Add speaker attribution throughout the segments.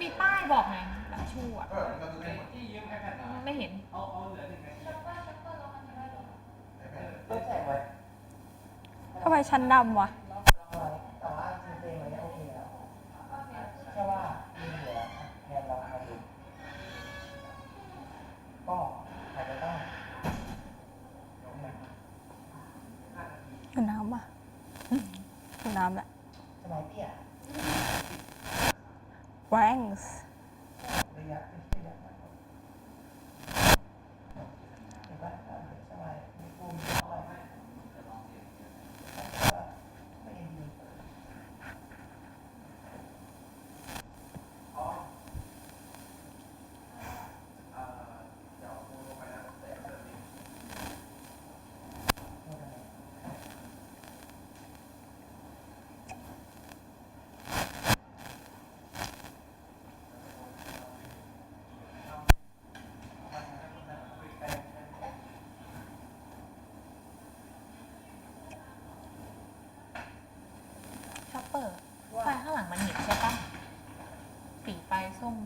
Speaker 1: มีป้ายบอกไง
Speaker 2: หลา
Speaker 3: ยชูอะ
Speaker 1: ไม่เห็น
Speaker 3: ทำ
Speaker 4: ไมชั้นดำวะ
Speaker 5: อ
Speaker 4: ยู่น้ำอะ อยู่น้ำแหละ wangs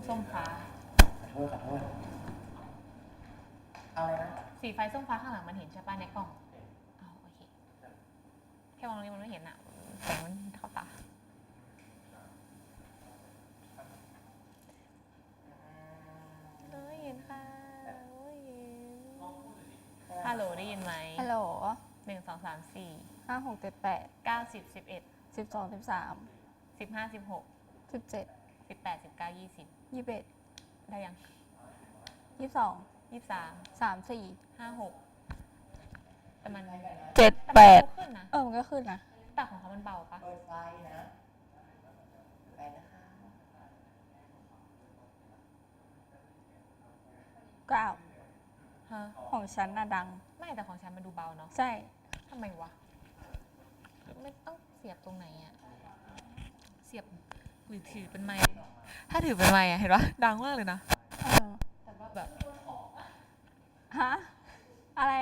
Speaker 4: ส้
Speaker 5: ม
Speaker 1: ฟ้า
Speaker 5: ขอโทษขอโทษเอาอะไรนะ
Speaker 1: สีไฟส้มฟ้าข้างหลังมันเห็นใช่ป่ะในกล้องเอาโอเค แค่มองนี้มันไม่เห็นอะแสงมันเข้าตา น้ยเห็นค่ะน้อยเห็นฮัลโหลได้ยินไหม
Speaker 4: ฮัลโหล
Speaker 1: หนึ่งสองสามสี่
Speaker 4: ห้าหกเจ็ดแปด
Speaker 1: เก้าสิบสิบเอ็ด
Speaker 4: สิบสองสิบสาม
Speaker 1: สิบห้าสิบหก
Speaker 4: สิบเจ็ด
Speaker 1: สิบแปดสิบเก้ายี่สิบ
Speaker 4: ยี่สิบ
Speaker 1: ได้ยัง
Speaker 4: ยี่สิบสอง
Speaker 1: ยี่สิบสาม
Speaker 4: สามสี่
Speaker 1: ห้าหกแต่มัน
Speaker 4: เจ็ด
Speaker 1: แป
Speaker 4: ด
Speaker 1: เอ
Speaker 4: อมันก็ขึ้นนะ
Speaker 1: แต่ของเขามันเบาปะ
Speaker 5: เก้า
Speaker 1: ฮะ
Speaker 4: ของฉันน่ะดัง
Speaker 1: ไม่แต่ของฉันมันดูเบาเนาะ
Speaker 4: ใช่
Speaker 1: ทำไมวะไม่ต้องเสียบตรงไหนอะเสียบ อุ้ถือเป็นไม้ถ้าถือเป็นไม้อะเห็นปะดังมากเลยนะแต่ว่าแบบ
Speaker 4: ฮะอะไร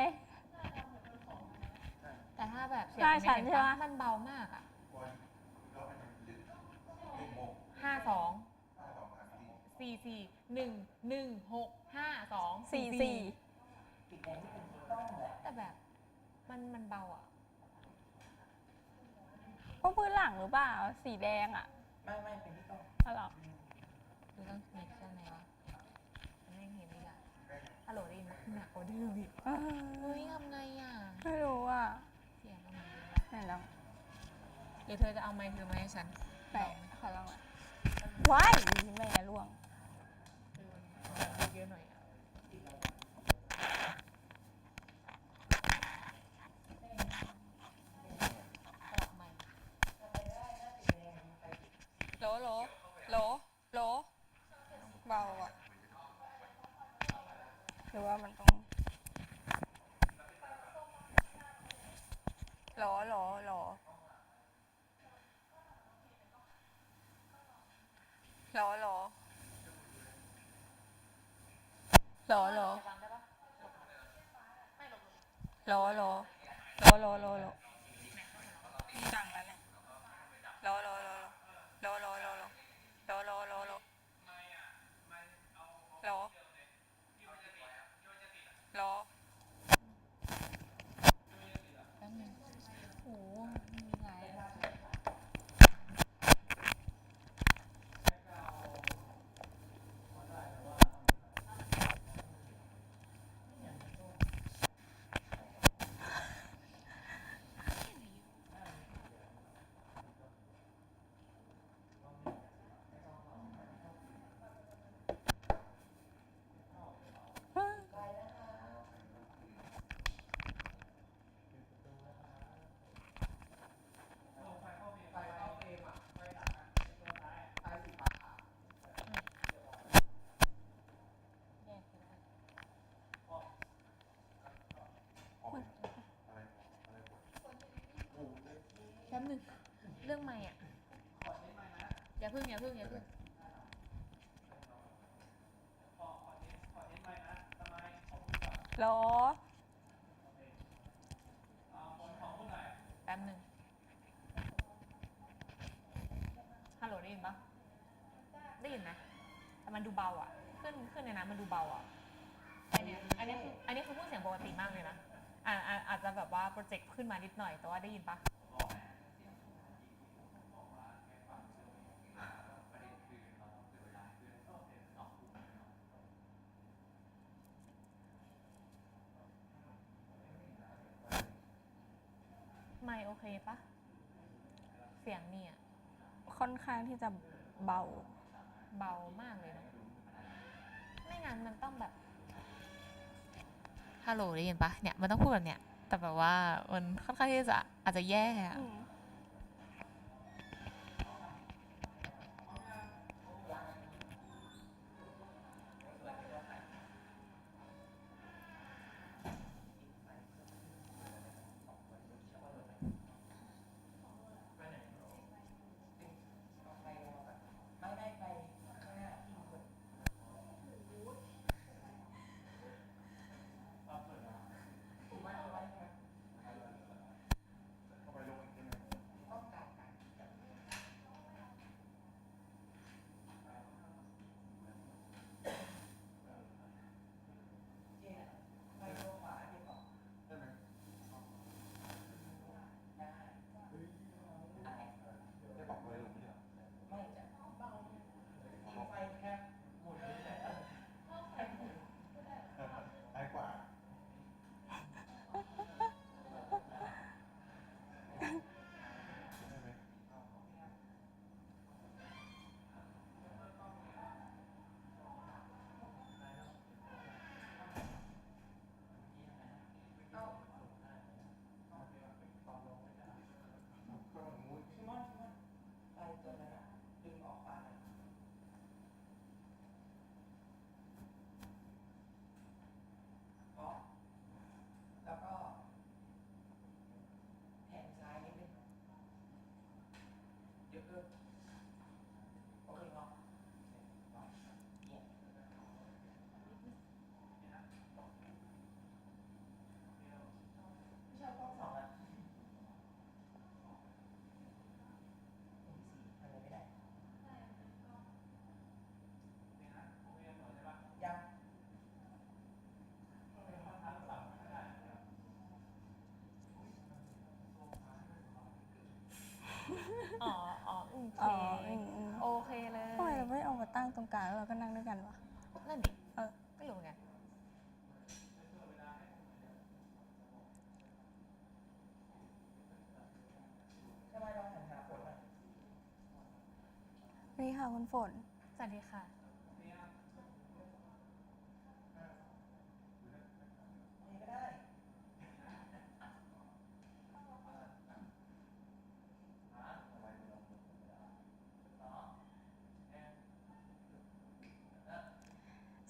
Speaker 1: แต่ถ้าแบบเสียง
Speaker 4: ไนไม่
Speaker 1: เห็น
Speaker 4: ใช่
Speaker 1: ปะ
Speaker 4: ม
Speaker 1: มันเบามากอะห้าสองสี่สี่หนึ่งหนึ่งหกห้าสอง
Speaker 4: สี่สี่
Speaker 5: แต่แบ
Speaker 1: บมันมันเบาอะ
Speaker 4: พองพื้นหลังหรือเปล่า สีแดงอะ
Speaker 5: ไม่ไม่เป็นพี่ต้อง
Speaker 4: ฮัลโดู
Speaker 1: ต้องเน็ตใช่ไหมวะมัไม่เห็นเลยอะฮัลโหลได้ยินหนักกว่าเดิมอีก
Speaker 4: เฮ้
Speaker 1: ยทำไงอะ
Speaker 4: ไม่รู้อะ
Speaker 1: เสียงประมาณนี้
Speaker 4: ไหนล้วเดี๋
Speaker 1: ยวเธอจะเอาไมค์เธอมาให้ฉัน
Speaker 4: ไหนขอลองอะว้ายแม่ล่วง
Speaker 1: เยอะหน่อย ล
Speaker 4: โหลโหลโหลเบาอะหรือว่ามันต้องหลโหลโหลโหลโหลโหลโหลโหลโหลโหลโหลโหล รื่อง
Speaker 1: ไม่อะอย่าพึ่งอย่าพึ่งอย่าพึ่ง
Speaker 4: รอ
Speaker 1: แป๊บนึงฮัลโหลได้ยินปะได้ยินไหมมันดูเบาอะ ขึ้นขึ้นในนั้นมันดูเบาอะอันเนี้ยอันเนี้ยคืออันนี้คือพูดเสียงปกติมากเลยนะอ่าอ่าอาจจะแบบว่าโปรเจกต์ขึ้นมานิดหน่อยแต่ว่าได้ยินปะ ไม่โอเคปะเสียงเนี่ย
Speaker 4: ค่อนข้างที่จะเบา
Speaker 1: เบามากเลยเนอะไม่งั้นมันต้องแบบ ฮัลโหลได้ยินปะเนี่ย มันต้องพูดแบบเนี้ย แต่แบบว่ามันค่อนข้างที่จะอาจจะแย่อะ
Speaker 4: อืม
Speaker 5: ไม่ อ๋ออ๋
Speaker 2: อ
Speaker 5: โอเคอ๋ออืม
Speaker 1: อื
Speaker 4: ม
Speaker 1: โอเคเลย
Speaker 4: ทำไมเราไม่เอามาตั้งตรงกลางแล้วเราก็นั่งด้วยกันวะ
Speaker 1: นั่นดิ
Speaker 4: เออ
Speaker 1: ไม่รู้ไง
Speaker 5: ทำไมเราหันหาฝนอะ
Speaker 4: นี่ค่ะคุณฝน
Speaker 1: สวัสดีค่ะ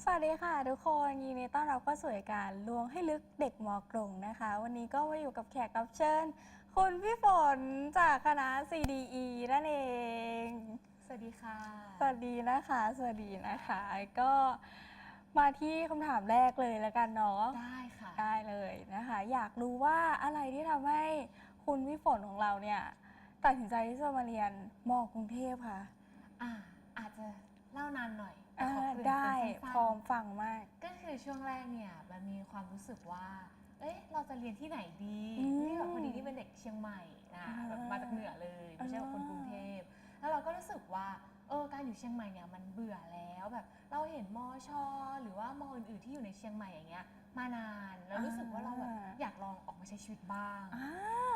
Speaker 4: สวัสดีค่ะทุกคนยินดีต้อนรับเข้าสู่รายการลวงให้ลึกเด็กมกรงนะคะ วันนี้ก็มาอยู่กับแขกรับเชิญ คุณพี่ฝนจากคณะ CDE นั่นเอง
Speaker 1: สวัสดีค่ะ
Speaker 4: สวัสดีนะคะ สวัสดีนะคะ ก็มาที่คำถามแรกเลยแล้วกันเนาะ
Speaker 1: ได้ค่ะ
Speaker 4: ได้เลยนะคะ อยากรู้ว่าอะไรที่ทำให้คุณพี่ฝนของเราเนี่ยตัดสินใจที่จะมาเรียนมกรุงเทพค่ะ
Speaker 1: อ่าอาจจะเล่านานหน่อยแต่
Speaker 4: อ่า
Speaker 1: ขอเกริ่น
Speaker 4: ได้
Speaker 1: เป็นสั้นๆ
Speaker 4: พร้อมฟังมาก
Speaker 1: ก็คือช่วงแรกเนี่ยมันมีความรู้สึกว่า เอ้ยเราจะเรียนที่ไหนดี
Speaker 4: อืม
Speaker 1: นี่แบบพอดีนี่เป็นเด็กเชียงใหม่นะ
Speaker 4: อ่า
Speaker 1: แบบมาจากเหนือเลยไม่ใช่ว่าคน
Speaker 4: อ่าก
Speaker 1: รุงเทพแล้วเราก็รู้สึกว่าเออการอยู่เชียงใหม่เนี่ยมันเบื่อแล้วแบบเราเห็นมอชอหรือว่ามออื่นๆที่อยู่ในเชียงใหม่อย่างเงี้ยมานานแล้วรู้สึกว่าเราแบบอยากลองออกมาใช้ชีวิตบ้าง
Speaker 4: อ่า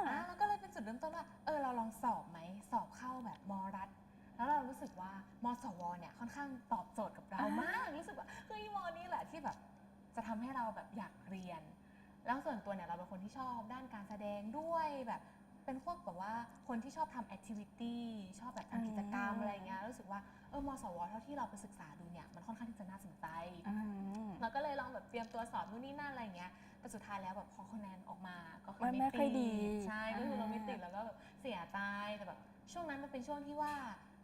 Speaker 1: อะแล้วก็เลยเป็นจุดเริ่มต้นว่า เออ เราลองสอบไหม สอบเข้าแบบมรัฐ แล้วเรารู้สึกว่ามสวเนี่ยค่อนข้างตอบโจทย์กับเรามาก รู้สึกว่าเฮ้ยมนี้แหละที่แบบจะทำให้เราแบบอยากเรียน แล้วส่วนตัวเนี่ยเราเป็นคนที่ชอบด้านการแสดงด้วยแบบเป็นพวกแบบว่าคนที่ชอบทำแอคทิวิตี้ชอบแบบทำกิจกรรม
Speaker 4: อืม
Speaker 1: อะไรเงี้ยรู้สึกว่าเออมสวเท่าที่เราไปศึกษาดูเนี่ยมันค่อนข้างที่จะน่าสนใจ
Speaker 4: อืม
Speaker 1: เราก็เลยลองแบบเตรียมตัวสอบนู่นนี่นั่นอะไรเงี้ยแต่สุดท้ายแล้วแบบพอคะแนนออกมาก็คือ
Speaker 4: มันไม่
Speaker 1: ไม่
Speaker 4: ค่อย
Speaker 1: ติ
Speaker 4: ดี
Speaker 1: ใช่ก็คือเราไม่
Speaker 4: อ่า
Speaker 1: ติดแล้วก็แบบเสียใจแต่แบบช่วงนั้นมันเป็นช่วงที่ว่า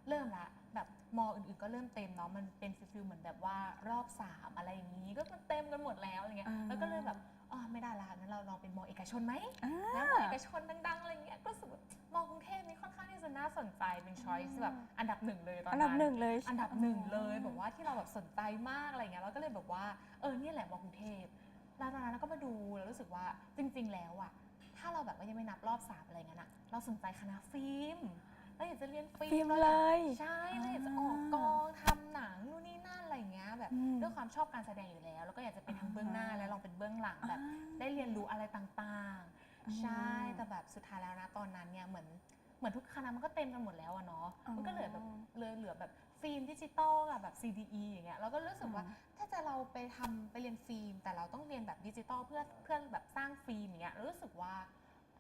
Speaker 1: เริ่มละแบบมออื่นๆก็เริ่มเต็มเนาะมันเป็นฟิลเหมือนแบบว่ารอบสามอะไรอย่างนี้ ก็มันเต็มกันหมดแล้วอะไรเงี้ย
Speaker 4: อ่า
Speaker 1: แล้วก็เลยแบบอ๋อไม่ได้ละงั้นเราลองเป็นมอเอกชนไหม
Speaker 4: อ่า
Speaker 1: แล้วมอเอกชนดังๆอะไรเงี้ยก็รู้สึกว่ามอกรุงเทพนี่ค่อนข้างที่จะน่าสนใจเป็นช้อยส์แบบอันดับหนึ่งเลยตอน
Speaker 4: อัน
Speaker 1: นั้น
Speaker 4: ดับหนึ่งเลย
Speaker 1: อันดับหนึ่งเลยแบบว่าที่เราแบบสนใจมากอะไรเงี้ยเราก็เลยแบบว่าเออเนี่ยแหละมอกรุงเทพแล้วตอนนั้นเราก็มาดูแล้วรู้สึกว่าจริง ๆ แล้วอะถ้าเราแบบว่ายังไม่นับรอบสามอะไรเงี้ยนะเราสนใจคณะฟิล์ม เราอยากจะเรียนฟิล์ม
Speaker 4: ฟิล์ม
Speaker 1: รา
Speaker 4: เล
Speaker 1: อยาก
Speaker 4: ย
Speaker 1: ใช่เราอยากจะออกกองทำหนังนู่นนี่นั่นอะไรเงี้ยแบบ
Speaker 4: อืม
Speaker 1: ด้วยความชอบการแสดงอยู่แล้ว แล้วก็อยากจะเป็นทั้งเบื้องหน้า
Speaker 4: อ่า
Speaker 1: และลองเป็นเบื้องหลังแบบได้เรียนรู้อะไรต่าง
Speaker 4: อืม
Speaker 1: ๆ ใช่แต่แบบสุดท้ายแล้วนะตอนนั้นเนี่ยเหมือนเหมือนทุกคณะมันก็เต็มกันหมดแล้วอะเนาะ
Speaker 4: อ๋อ
Speaker 1: มันก็เหลือแบบเลยเหลือแบบฟิล์มดิจิตอลกับแบบ CDE อย่างเงี้ยเราก็รู้สึกว่า
Speaker 4: อืม
Speaker 1: ถ้าจะเราไปทำไปเรียนฟิล์ม แต่เราต้องเรียนแบบดิจิตอลเพื่อเพื่อแบบสร้างฟิล์มอย่างเงี้ยเรารู้สึกว่า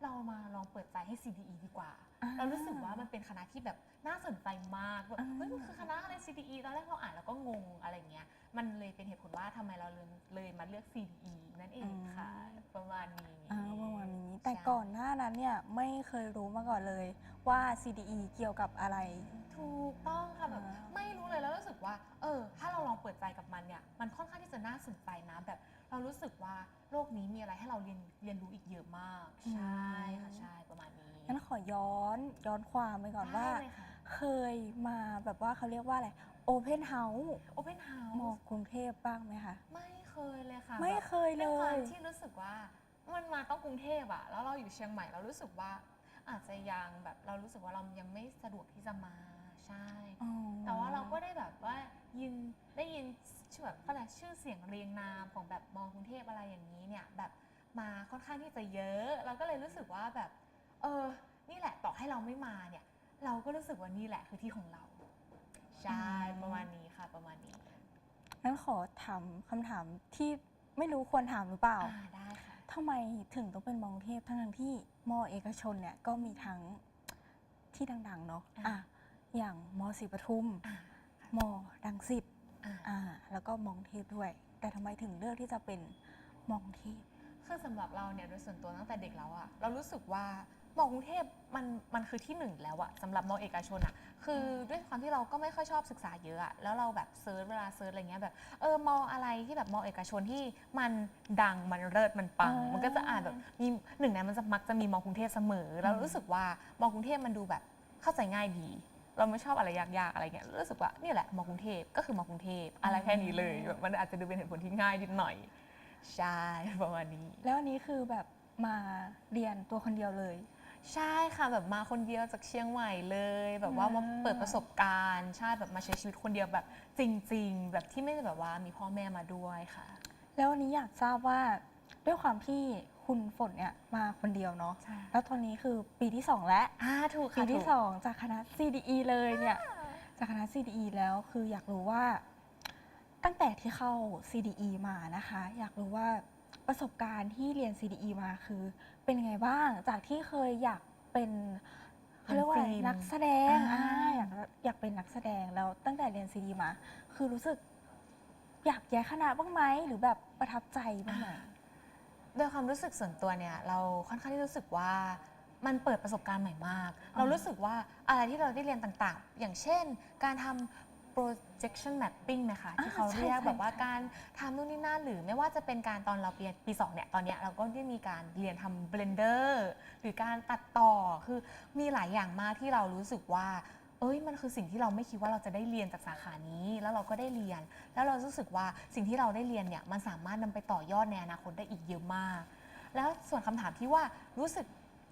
Speaker 1: เรามาล องเปิดใจให้ CDE ดีกว่า เรารู้สึกว่ามันเป็นคณะที่แบบน่าสนใจมากแบบ
Speaker 4: อ่า
Speaker 1: เฮ้ยมันคือคณะอะไร CDE ตอนแรกเราอ่านแล้วก็งงอะไรเงี้ย มันเลยเป็นเหตุผลว่าทำไมเราเลยเลยมาเลือก CDE นั่นเองค่ะ ประมาณนี้
Speaker 4: อ่าประมาณนี้ แต่
Speaker 1: ใช่
Speaker 4: ก่อนหน้านั้นเนี่ยไม่เคยรู้มาก่อนเลยว่า CDE เกี่ยวกับอะไร
Speaker 1: ถูกต้องค่ะแบบ
Speaker 4: อ่า
Speaker 1: ไม่รู้เลยแล้วรู้สึกว่า เออ ถ้าเราลองเปิดใจกับมันเนี่ย มันค่อนข้างที่จะน่าสนใจนะแบบ เรารู้สึกว่าโลกนี้มีอะไรให้เราเรียนเรียนรู้อีกเยอะมาก ใช่ค่ะใช่ประมาณนี้
Speaker 4: งั้นขอย้อนย้อนความไปก่อนว่า
Speaker 1: ได้เลยค่ะ
Speaker 4: เคยมาแบบว่าเขาเรียกว่าอะไร Open House
Speaker 1: โอเพนเฮาม
Speaker 4: อกรุงเทพบ้างไหมคะ
Speaker 1: ไม่เคยเลยค่ะ
Speaker 4: ไม่
Speaker 1: แบบ
Speaker 4: เคยเล
Speaker 1: ด้วยความ
Speaker 4: ย
Speaker 1: ที่รู้สึกว่ามันมาต้องกรุงเทพอะแล้วเราอยู่เชียงใหม่เรารู้สึกว่าอาจจะยังแบบเรารู้สึกว่าเรายังไม่สะดวกที่จะมาใช่
Speaker 4: อ๋อ
Speaker 1: แต่ว่าเราก็ได้แบบว่ายินได้ยินชื่อแบบอะไรยกชื่อเสียงเรียงนามของแบบมอกรุงเทพอะไรอย่างนี้เนี่ยแบบมาค่อนข้างที่จะเยอะ เราก็เลยรู้สึกว่าแบบเออนี่แหละต่อให้เราไม่มาเนี่ยเราก็รู้สึกว่านี่แหละคือที่ของเราใช่ประมาณนี้ค่ะประมาณนี้
Speaker 4: งั้นขอถามคำถามที่ไม่รู้ควรถามหรือเปล่า
Speaker 1: อ่าได้ค่ะ
Speaker 4: ทำไมถึงต้องเป็นมอกรุงเทพทั้งๆที่มอเอกชนเนี่ยก็มีทั้งที่ดังๆเนาะ
Speaker 1: อ่า
Speaker 4: อะ อย่างมอศรีปทุม
Speaker 1: อ่าม
Speaker 4: อดังสิต
Speaker 1: อ่า
Speaker 4: อ่าแล้วก็มอกรุงเทพด้วย แต่ทำไมถึงเลือกที่จะเป็นมอกรุงเทพ
Speaker 1: คือสำหรับเราเนี่ยโดยส่วนตัวตั้งแต่เด็กแล้วอะเรารู้สึกว่ามอกรุงเทพมันมันคือที่หนึ่งแล้วอะสำหรับมอเอกชนอะคือด้วยความที่เราก็ไม่ค่อยชอบศึกษาเยอะอะแล้วเราแบบเซิร์ชเวลาเซิร์ชอะไรเงี้ยแบบเออมออะไรที่แบบมอเอกชนที่มันดังมันเลิศมันปัง
Speaker 4: อ่ามั
Speaker 1: มันก็จะอ่านแบบมีหนึ่งในมันจะมักจะมีมอกรุงเทพเสมอแล้วรู้สึกว่ามอกรุงเทพมันดูแบบเข้าใจง่ายดี เราไม่ชอบอะไรยากๆอะไรเงี้ยรู้สึกว่านี่แหละมอกรุงเทพก็คือมอกรุงเทพอะไรแค่นี้เลยแบบมันอาจจะดูเป็นเหตุผลที่ง่ายนิดหน่อยใช่ประมาณนี้
Speaker 4: แล้วอันนี้คือแบบมาเรียนตัวคนเดียวเลย
Speaker 1: ใช่ค่ะแบบมาคนเดียวจากเชียงใหม่เลย แบบว่า
Speaker 4: อ่าม
Speaker 1: มาเปิดประสบการณ์ใช่แบบมาใช้ชีวิตคนเดียวแบบจริง ๆ แบบที่ไม่ได้แบบว่ามีพ่อแม่มาด้วยค่ะ
Speaker 4: แล้ววันนี้อยากทราบว่าด้วยความที่ คุณฝนเนี่ยมาคนเดียวเนาะ
Speaker 1: ใช่
Speaker 4: แล้วตอนนี้คือปีที่ 2 แล้ว
Speaker 1: อ่าถูก
Speaker 4: ปี
Speaker 1: ค่ะ
Speaker 4: ที่
Speaker 1: ถูก
Speaker 4: 2 จากคณะ CDE เลยเนี่ย จากคณะ CDE แล้วคืออยากรู้ว่า ตั้งแต่ที่เข้า CDE มานะคะ อยากรู้ว่าประสบการณ์ที่เรียน CDE มาคือ เป็นยังไงบ้าง จากที่เคยอยากเป็นเขาเรียกว่าอะไร
Speaker 1: เป็นฟิล์ม
Speaker 4: นักแสดง
Speaker 1: อ่า
Speaker 4: อ่าอยากอยากเป็นนักแสดงแล้วตั้งแต่เรียน CDE มา คือรู้สึก อยากย้ายคณะบ้างไหมหรือแบบประทับใจบ้างไหม
Speaker 1: ด้วยความรู้สึกส่วนตัวเนี่ยเราค่อนข้างที่รู้สึกว่ามันเปิดประสบการณ์ใหม่มาก เรารู้สึกว่าอะไรที่เราได้เรียนต่างๆ อย่างเช่น การทำ projection mapping นะคะ
Speaker 4: อ่า
Speaker 1: ที่เขา
Speaker 4: ใช่
Speaker 1: เรียก
Speaker 4: ใช่
Speaker 1: แบบว่า
Speaker 4: ใช่
Speaker 1: การทำนู่นนี่นั่นหรือไม่ว่าจะเป็นการตอนเราเรียนปี2เนี่ยตอนเนี้ยเราก็ได้มีการเรียนทำ blender หรือการตัดต่อคือมีหลายอย่างมากที่เรารู้สึกว่า เอ้ยมันคือสิ่งที่เราไม่คิดว่าเราจะได้เรียนจากสาขานี้ แล้วเราก็ได้เรียน แล้วเรารู้สึกว่าสิ่งที่เราได้เรียนเนี่ยมันสามารถนำไปต่อยอดในอนาคตได้อีกเยอะมาก แล้วส่วนคำถามที่ว่ารู้สึก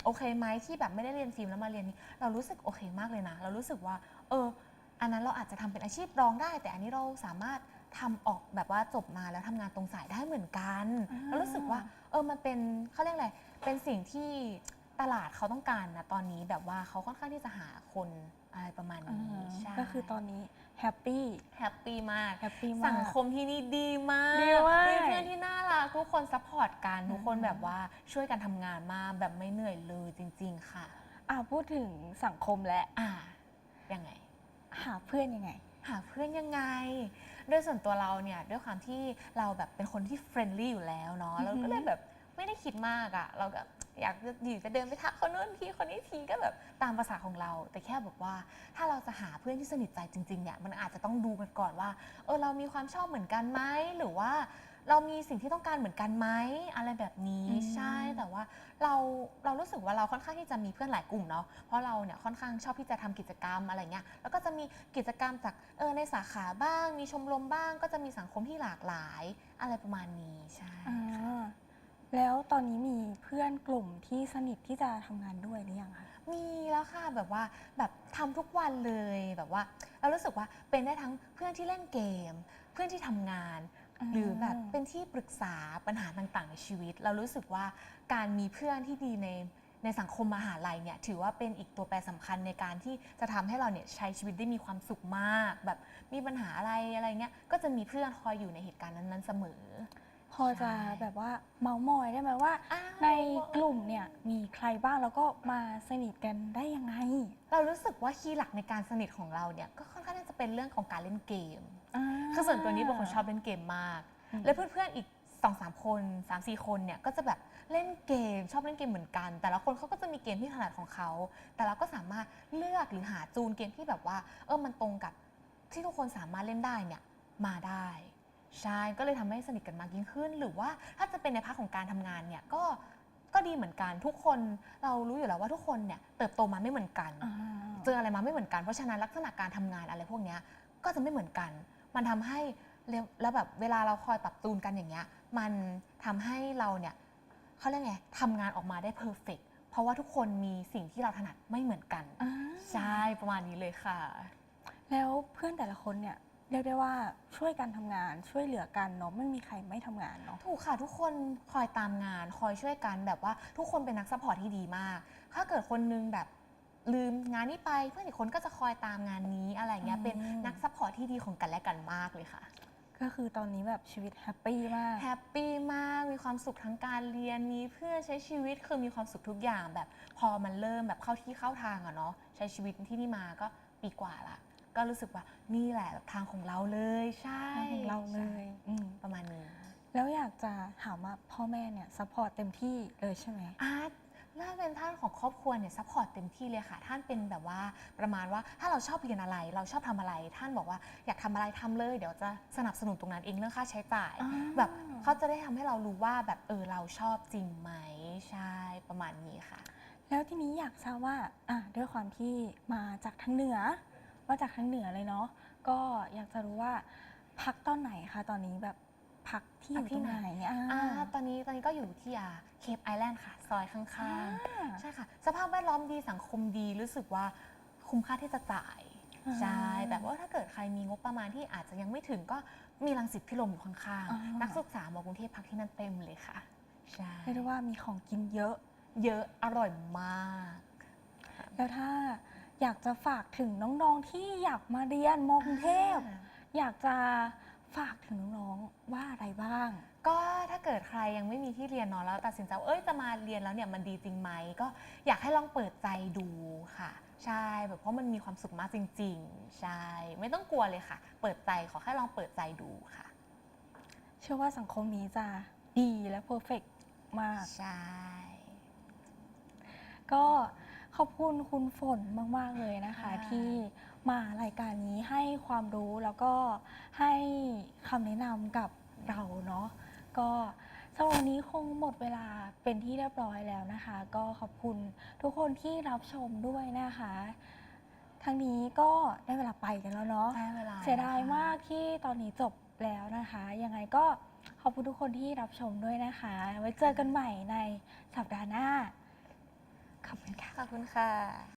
Speaker 1: โอเคไหมที่แบบไม่ได้เรียนฟิล์มแล้วมาเรียนนี้เรารู้สึกโอเคมากเลยนะ เรารู้สึกว่า เออ อันนั้นเราอาจจะทำเป็นอาชีพรองได้ แต่อันนี้เราสามารถทำออกแบบว่าจบมาแล้วทำงานตรงสายได้เหมือนกัน เรารู้สึกว่า เออมันเป็นเขาเรียกอะไรเป็นสิ่งที่ ตลาดเขาต้องการนะตอนนี้แบบว่าเขาค่อนข้างที่จะหาคนอะไรประมาณ
Speaker 4: อ่า
Speaker 1: นี้ใช่
Speaker 4: ก็คือตอนนี้แฮปปี้
Speaker 1: แฮปปี้มาก
Speaker 4: แฮปปี้มาก
Speaker 1: สังคมที่นี่ดีมาก
Speaker 4: ดีมาก
Speaker 1: มีเพื่อนที่น่ารักทุกคนซัพพอร์ตกันทุกคน
Speaker 4: อืม
Speaker 1: แบบว่าช่วยกันทำงานมากแบบไม่เหนื่อยเลยจริง ๆ ค่ะ
Speaker 4: อะพูดถึงสังคมและ
Speaker 1: อ่ายังไง
Speaker 4: หาเพื่อนยังไง
Speaker 1: หาเพื่อนยังไงด้วยส่วนตัวเราเนี่ยด้วยความที่เราแบบเป็นคนที่เฟรนลี่อยู่แล้วเนาะ
Speaker 4: อือหือ
Speaker 1: เราก็เลยแบบไม่ได้คิดมากอะ่ะ เราก็ อยากจะอยู่จะเดินไปทักคนนู้นทีคนนี้ทีก็แบบตามภาษาของเรา แต่แค่แบบว่าถ้าเราจะหาเพื่อนที่สนิทใจจริงๆเนี่ยมันอาจจะต้องดูกันก่อนว่าเออเรามีความชอบเหมือนกันไหมหรือว่าเรามีสิ่งที่ต้องการเหมือนกันไหมอะไรแบบนี้
Speaker 4: อืม
Speaker 1: ใช่แต่ว่าเราเรารู้สึกว่าเราค่อนข้างที่จะมีเพื่อนหลายกลุ่มเนาะเพราะเราเนี่ยค่อนข้างชอบที่จะทำกิจกรรมอะไรเงี้ยแล้วก็จะมีกิจกรรมจากเออในสาขาบ้าง มีชมรมบ้าง ก็จะมีสังคมที่หลากหลายอะไรประมาณนี้ใช่
Speaker 4: อ่า แล้วตอนนี้มีเพื่อนกลุ่มที่สนิทที่จะทำงานด้วยหรือยังคะ
Speaker 1: มีแล้วค่ะแบบว่าแบบทำทุกวันเลยแบบว่าเรารู้สึกว่าเป็นได้ทั้งเพื่อนที่เล่นเกม เพื่อนที่ทำงาน
Speaker 4: อ่า
Speaker 1: หรือแบบเป็นที่ปรึกษาปัญหาต่างๆในชีวิต เรารู้สึกว่าการมีเพื่อนที่ดีในในสังคมมหาลัยเนี่ยถือว่าเป็นอีกตัวแปรสำคัญในการที่จะทำให้เราเนี่ยใช้ชีวิตได้มีความสุขมาก แบบมีปัญหาอะไรอะไรเงี้ยก็จะมีเพื่อนคอยอยู่ในเหตุการณ์นั้นๆเสมอ
Speaker 4: พอจะ
Speaker 1: ใช่
Speaker 4: แบบว่าเมาส์มอยได้ไหมว่า
Speaker 1: อ้าว
Speaker 4: ในกลุ่มเนี่ยมีใครบ้างแล้วก็มาสนิทกันได้ยังไง
Speaker 1: เรารู้สึกว่าคีย์หลักในการสนิทของเราเนี่ยก็ค่อนข้างที่จะเป็นเรื่องของการเล่นเกมา คือส่วนตัวนี้เป็นคนชอบเล่นเกมมาก
Speaker 4: อืม
Speaker 1: แล้วเพื่อนๆอีก2อสามคน3ามสี่คนเนี่ยก็จะแบบเล่นเกมชอบเล่นเกมเหมือนกัน แต่ละคนเขาก็จะมีเกมที่ถนัดของเขา แต่เราก็สามารถเลือกหรือหาจูนเกมที่แบบว่า เออมันตรงกับที่ทุกคนสามารถเล่นได้เนี่ยมาได้ ใช่ก็เลยทำให้สนิทกันมากยิ่งขึ้น หรือว่าถ้าจะเป็นในภาคของการทำงานเนี่ยก็ก็ดีเหมือนกันทุกคนเรารู้อยู่แล้วว่าทุกคนเนี่ยเติบโตมาไม่เหมือนกัน
Speaker 4: อ่า
Speaker 1: เจออะไรมาไม่เหมือนกัน เพราะฉะนั้นลักษณะการทำงานอะไรพวกเนี้ยก็จะไม่เหมือนกัน มันทำให้เร็วแล้วแบบเวลาเราคอยปรับจูนกันอย่างเงี้ย มันทำให้เราเนี่ยเขาเรียกไงทำงานออกมาได้เพอร์เฟกเพราะว่าทุกคนมีสิ่งที่เราถนัดไม่เหมือนกัน
Speaker 4: อ่า
Speaker 1: ใช่ประมาณนี้เลยค่ะ
Speaker 4: แล้วเพื่อนแต่ละคนเนี่ย เรียกได้ว่าช่วยกันทำงาน ช่วยเหลือกันเนาะไม่มีใครไม่ทำงานเนาะ
Speaker 1: ถูกค่ะทุกคนคอยตามงานคอยช่วยกันแบบว่าทุกคนเป็นนักซัพพอร์ตที่ดีมาก ถ้าเกิดคนนึงแบบลืมงานนี้ไปเพื่อนอีกคนก็จะคอยตามงานนี้อะไรเงี้ยเป็นนักซัพพอร์ตที่ดีของกันและกันมากเลยค่ะ
Speaker 4: ก็คือตอนนี้แบบชีวิตแฮปปี้มาก
Speaker 1: แฮปปี้มาก มีความสุขทั้งการเรียน มีเพื่อนใช้ชีวิต คือมีความสุขทุกอย่างแบบ พอมันเริ่มแบบเข้าที่เข้าทางอะเนาะ ใช้ชีวิตที่นี่มาก็ปีกว่าละ ก็รู้สึกว่านี่แหละแบบทางของเราเลยใช่
Speaker 4: ของเราเลย
Speaker 1: ใช่
Speaker 4: อืม
Speaker 1: ประมาณนี้
Speaker 4: แล้วอยากจะถามว่าพ่อแม่เนี่ยซัพพอร์ตเต็มที่เลยใช่ไหม
Speaker 1: อาร์ตน่าเป็นท่านของครอบครัวเนี่ยซัพพอร์ตเต็มที่เลยค่ะ ท่านเป็นแบบว่าประมาณว่าถ้าเราชอบเรียนอะไร เราชอบทำอะไร ท่านบอกว่าอยากทำอะไรทำเลย เดี๋ยวจะสนับสนุนตรงนั้นเองเรื่องค่าใช้จ่าย
Speaker 4: อ่า
Speaker 1: แบบเขาจะได้ทำให้เรารู้ว่าแบบเออเราชอบจริงไหมใช่ประมาณนี้ค่ะ
Speaker 4: แล้วทีนี้อยากทราบว่าอะด้วยความที่มาจากทางเหนือ มาจากทางเหนือเลยเนาะก็อยากจะรู้ว่าพักตอนไหนคะตอนนี้แบบพักที่อยู่
Speaker 1: พักที่
Speaker 4: ตรง
Speaker 1: ไหน
Speaker 4: ไหนอ่า
Speaker 1: อ่าตอนนี้ตอนนี้ก็อยู่ที่อ่าเคปไอแลนด์ค่ะ ซอยข้าง
Speaker 4: อ่า
Speaker 1: ๆใช่ค่ะ สภาพแวดล้อมดีสังคมดีรู้สึกว่าคุ้มค่าที่จะจ่าย
Speaker 4: อ่า
Speaker 1: ใช่ แต่ว่าถ้าเกิดใครมีงบประมาณที่อาจจะยังไม่ถึงก็มีรังสิตพิรมอยู่ข้าง
Speaker 4: อ่า
Speaker 1: ๆ นักศึกษามากรุงเทพพักที่นั่นเต็มเลยค่ะ ใช่
Speaker 4: เรียกได้ว่ามีของกินเยอะ
Speaker 1: เยอะอร่อยมาก
Speaker 4: แล้วถ้า อยากจะฝากถึงน้องๆที่อยากมาเรียนมอกรุงเทพ
Speaker 1: อ่า
Speaker 4: อยากจะฝากถึงน้องๆว่าอะไรบ้าง
Speaker 1: ก็ถ้าเกิดใครยังไม่มีที่เรียนเนาะแล้วตัดสินใจว่าเอ้ยจะมาเรียนแล้วเนี่ยมันดีจริงไหมก็อยากให้ลองเปิดใจดูค่ะ ใช่แบบเพราะมันมีความสุขมากจริง ๆ ใช่ ไม่ต้องกลัวเลยค่ะ เปิดใจขอแค่ลองเปิดใจดูค่ะ
Speaker 4: เชื่อว่าสังคมนี้จะดีและเพอร์เฟกมาก
Speaker 1: ใช่
Speaker 4: ก็ ขอบคุณคุณฝนมาก ๆ เลยนะคะที่มารายการนี้ให้ความรู้แล้วก็ให้คำแนะนำกับเราเนาะก็สำหรับวันนี้คงหมดเวลาเป็นที่เรียบร้อยแล้วนะคะ ก็ขอบคุณทุกคนที่รับชมด้วยนะคะ ทั้งนี้ก็ได้เวลาไปกันแล้วเนาะ
Speaker 1: ได้เวลา
Speaker 4: เสียดายมากที่ตอนนี้จบแล้วนะคะ ยังไงก็ขอบคุณทุกคนที่รับชมด้วยนะคะ ไว้เจอกันใหม่ในสัปดาห์หน้า ขอบคุณค่ะ
Speaker 1: ขอบคุณค่ะ